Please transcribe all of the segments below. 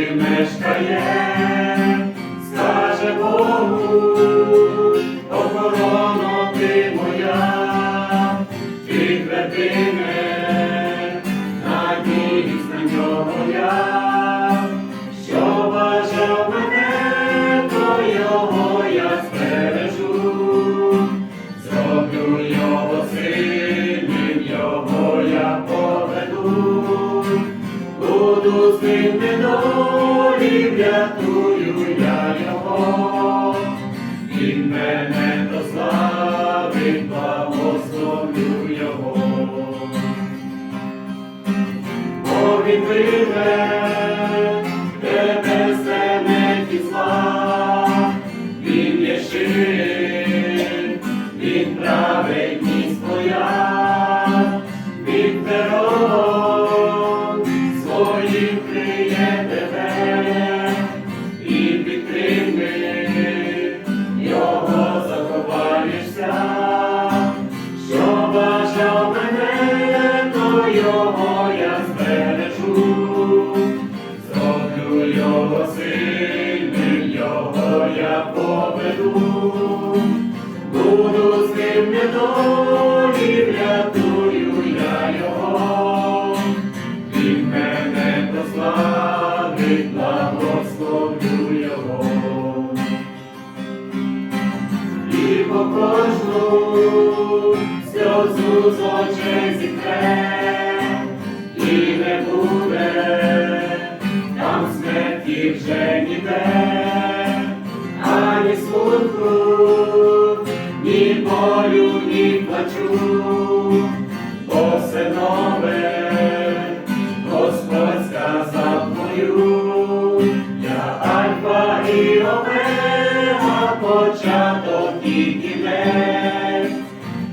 мешкає, скаже Богу, охорона ти моя, ти твердине, ним недолі, врятую я його, він мене дославить, благословлю його. Бо він виве тебе з темниці зла, він є щит, він праведність твоя, своїм криє тебе, і підтримки його заховаєшся, що бажав мене, то його я збережу, зроблю його сильним, його я поведу, буду з ним недолі, і по кожну. Сльозу з очей зітре, і не буде там смерті вже ніде, ані смутку, ні болю, ні плачу, бо все нове,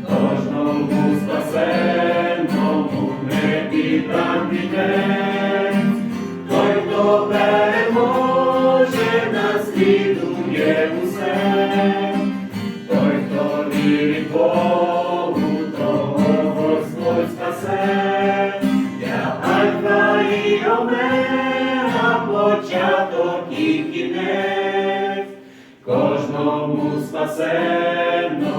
кожному спасенному небі там той, хто переможе, наслідує усе, той, хто вірить Богу, Господь спасе, я альфа і омега, початок і кінець, кожному спасенно.